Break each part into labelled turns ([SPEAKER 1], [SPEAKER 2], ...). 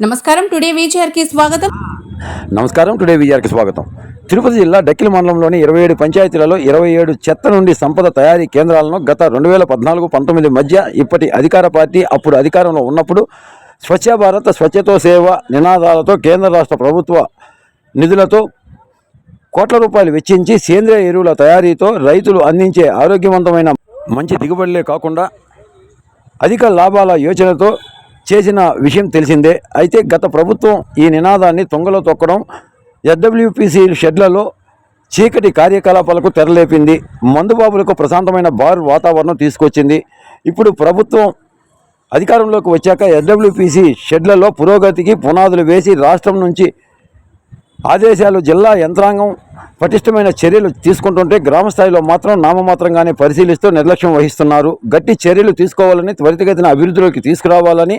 [SPEAKER 1] నమస్కారం టుడే కి స్వాగతం.
[SPEAKER 2] నమస్కారం టుడే విజయానికి స్వాగతం. తిరుపతి జిల్లా డక్కిలి మండలంలోని ఇరవై ఏడు పంచాయతీలలో ఇరవై ఏడు చెత్త నుండి సంపద తయారీ కేంద్రాలను గత రెండు వేల పద్నాలుగు పంతొమ్మిది మధ్య ఇప్పటి అధికార పార్టీ అప్పుడు అధికారంలో ఉన్నప్పుడు స్వచ్ఛ భారత్ స్వచ్ఛతో సేవ నినాదాలతో కేంద్ర రాష్ట్ర ప్రభుత్వ నిధులతో కోట్ల రూపాయలు వెచ్చించి సేంద్రియ ఎరువుల తయారీతో రైతులు అందించే ఆరోగ్యవంతమైన మంచి దిగుబడులే కాకుండా అధిక లాభాల యోచనతో చేసిన విషయం తెలిసిందే. అయితే గత ప్రభుత్వం ఈ నినాదాన్ని తొంగలో తొక్కడం ఎస్డబ్ల్యూపీసీ షెడ్లలో చీకటి కార్యకలాపాలకు తెరలేపింది. మందుబాబులకు ప్రశాంతమైన బార్ వాతావరణం తీసుకొచ్చింది. ఇప్పుడు ప్రభుత్వం అధికారంలోకి వచ్చాక ఎస్డబ్ల్యూపీసీ షెడ్లలో పురోగతికి పునాదులు వేసి రాష్ట్రం నుంచి ఆదేశాలు జిల్లా యంత్రాంగం పటిష్టమైన చర్యలు తీసుకుంటుంటే గ్రామ స్థాయిలో మాత్రం నామమాత్రంగానే పరిశీలిస్తూ నిర్లక్ష్యం వహిస్తున్నారు. గట్టి చర్యలు తీసుకోవాలని త్వరితగతిన అభివృద్ధిలోకి తీసుకురావాలని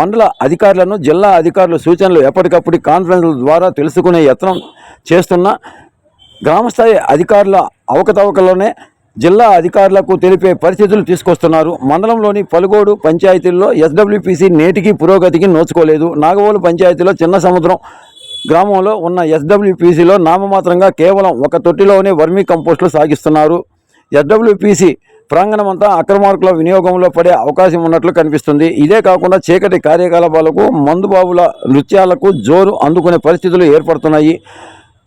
[SPEAKER 2] మండల అధికారులను జిల్లా అధికారుల సూచనలు ఎప్పటికప్పుడు కాన్ఫరెన్స్ల ద్వారా తెలుసుకునే యత్నం చేస్తున్న గ్రామస్థాయి అధికారుల అవకతవకలోనే జిల్లా అధికారులకు తెలిపే పరిస్థితులు తీసుకొస్తున్నారు. మండలంలోని పలుగోడు పంచాయతీల్లో ఎస్డబ్ల్యూపీసీ నేటికి పురోగతికి నోచుకోలేదు. నాగవోలు పంచాయతీలో చిన్న సముద్రం గ్రామంలో ఉన్న ఎస్డబ్ల్యూపీసీలో నామమాత్రంగా కేవలం ఒక తొట్టిలోనే వర్మీ కంపోస్టులు సాగిస్తున్నారు. ఎస్డబ్ల్యూపీసీ ప్రాంగణమంతా అక్రమార్కుల వినియోగంలో పడే అవకాశం ఉన్నట్లు కనిపిస్తుంది. ఇదే కాకుండా చీకటి కార్యకలాపాలకు మందుబాబుల నృత్యాలకు జోరు అందుకునే పరిస్థితులు ఏర్పడుతున్నాయి.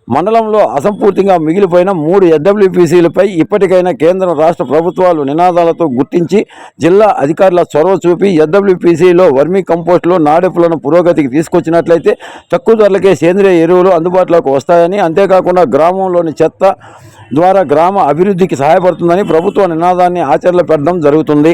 [SPEAKER 2] మండలంలో అసంపూర్తిగా మిగిలిపోయిన మూడు ఎస్డబ్ల్యూపీసీలపై ఇప్పటికైనా కేంద్ర రాష్ట్ర ప్రభుత్వాలు నినాదాలతో గుర్తించి జిల్లా అధికారుల చొరవ చూపి ఎస్డబ్ల్యూపీసీలో వర్మీ కంపోస్టులు నాడెప్పులను పురోగతికి తీసుకొచ్చినట్లయితే తక్కువ ధరలకే సేంద్రియ ఎరువులు అందుబాటులోకి వస్తాయని అంతేకాకుండా గ్రామంలోని చెత్త ద్వారా గ్రామ అభివృద్ధికి సహాయపడుతుందని ప్రభుత్వ నినాదాన్ని ఆచరణ పెట్టడం జరుగుతుంది.